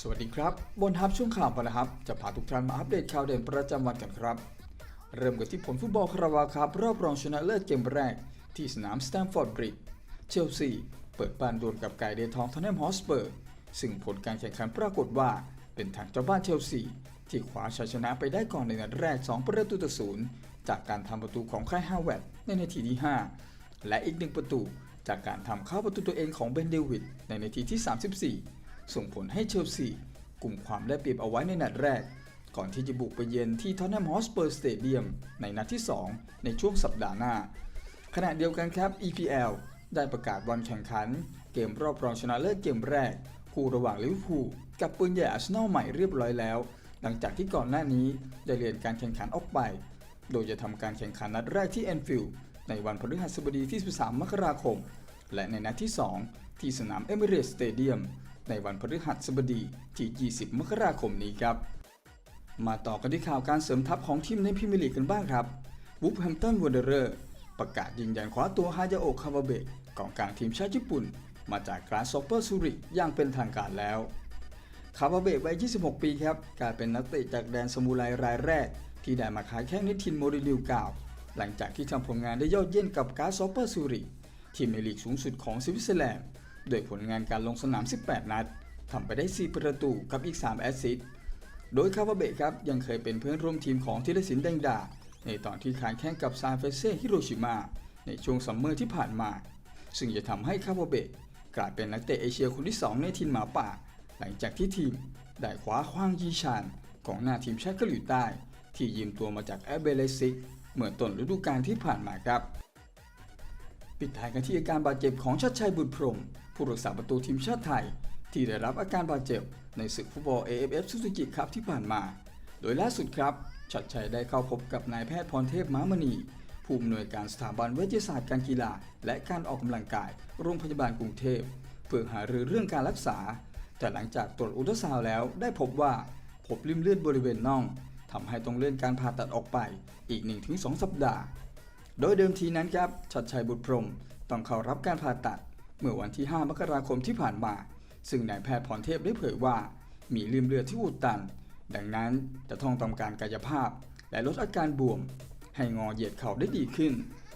สวัสดีครับ บนทับช่วงข่าวกันะครับ จะพาทุกท่านมาอัปเดตข่าวเด่นประจำวันกันครับ เริ่มกันที่ผลฟุตบอลคาราวาครับรอบรองชนะเลิศเกมแรก ที่สนามสแตมฟอร์ดบริดจ์เชลซีเปิดบ้านดวลกับไก่เดนทองทอนแนมฮอสเปอร์ ซึ่งผลการแข่งขันปรากฏว่า เป็นทางเจ้าบ้านเชลซีที่คว้าชัยชนะไปได้ก่อนในนัดแรก 2 ประตูต่อศูนย์ จากการทำประตูของค่ายฮาวเวร์ดในนาทีที่ 5 และอีกหนึ่งประตูจากการทำเข้าประตูตัวเองของเบนเดวิดในนาทีที่ 34 ส่งผลให้เชลซีกลุ่มความได้เปรียบเอาไว้ในนัดแรก ก่อนที่จะบุกไปเยือนที่ทอนแนมฮอสเปอร์สเตเดียมในนัดที่ 2 ในช่วงสัปดาห์หน้า ขณะเดียวกันครับ EPL ได้ประกาศวันแข่งขัน เกมรอบรองชนะเลิศเกมแรก คู่ระหว่างลิเวอร์พูลกับปืนใหญ่อาร์เซนอลใหม่เรียบร้อยแล้ว หลังจากที่ก่อนหน้านี้ได้เลื่อนการแข่งขันออกไป โดยจะทำการแข่งขันนัดแรกที่แอนฟิลด์ในวันพฤหัสบดีที่ 13 มกราคม และในนัดที่ 2 ที่สนามเอมิเรตสเตเดียมในวันพฤหัสบดีที่ 20 มกราคมนี้ครับ มาต่อกันที่ข่าวการเสริมทัพของทีมในพรีเมียร์ลีกกันบ้างครับวูฟแฮมตันวันเดอร์ ประกาศยืนยันคว้าตัวฮายาโอคาวาเบะกองกลางทีมชาติญี่ปุ่น มาจากกราสโซเปอร์ซูริอย่างเป็นทางการแล้วคาวาเบะวัย 26 ปีครับกลายเป็นนักเตะจากแดนสมุไรรายแรก ที่ได้มาขายแข้งในทินโมริลิวกาว หลังจากที่ทำผลงานได้ยอดเยี่ยมกับกราสโซเปอร์ซูริทีมในลีกสูงสุดของสวิตเซอร์แลนด์โดยผลงานการลงสนาม 18 นัดทำไปได้ 4 ประตูกับอีก 3 แอสซิสต์โดยคาวาเบะครับยังเคยเป็นเพื่อนร่วมทีมของธีรศิลป์แดงดา ในตอนที่ขายแข่งกับซานเฟเซ่ฮิโรชิมาในช่วงซัมเมอร์ที่ผ่านมา ซึ่งจะทำให้คาวาเบะกลายเป็นนักเตะเอเชียคนที่ 2 ในทีมหมาป่า หลังจากที่ทีมได้คว้าคว้างยีชานของหน้าทีมชาติเกาหลีใต้ ที่ยืมตัวมาจากแอเบเลซิกเมื่อต้นฤดูกาลที่ผ่านมาครับ ปิดท้ายกันที่อาการบาดเจ็บของชัดชัยบุตรพรมผู้รักษาประตูทีมชาติไทย ที่ได้รับอาการบาดเจ็บในศึกฟุตบอล AFF ซูซูกิครับที่ผ่านมา โดยล่าสุดครับชัดชัยได้เข้าพบกับนายแพทย์พรเทพม้ามณีผู้อำนวยการสถาบันเวิทยาศาสตร์การกีฬา และการออกกำลังกาย โรงพยาบาลกรุงเทพ เพื่อหารือเรื่องการรักษา แต่หลังจากตรวจอุลตราซาวด์แล้วได้พบว่า พบริ่มเลือดบริเวณน่อง ทำให้ต้องเลื่อนการผ่าตัดออกไปอีก 1-2 สัปดาห์ โดยเดิมทีนั้นครับชัดชัยบุตรพรมต้องเข้ารับการผ่าตัด เมื่อวันที่ 5 มกราคมที่ผ่านมา ซึ่งนายแพทย์พรเทพได้เผยว่า มีริ่มเลือดที่อุดตัน ดังนั้นจะต้องทำการกายภาพ และลดอาการบวม ให้งอเหยียดเข่าได้ดีขึ้น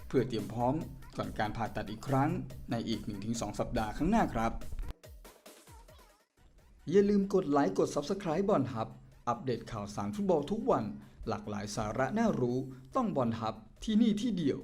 เพื่อเตรียมพร้อมก่อนการผ่าตัดอีกครั้งในอีก 1-2 สัปดาห์ข้างหน้าครับ อย่าลืมกดไลค์กด Subscribe บอลฮับ อัปเดตข่าวสารฟุตบอลทุกวัน หลากหลายสาระน่ารู้ ต้องบอลทับที่นี่ที่เดียว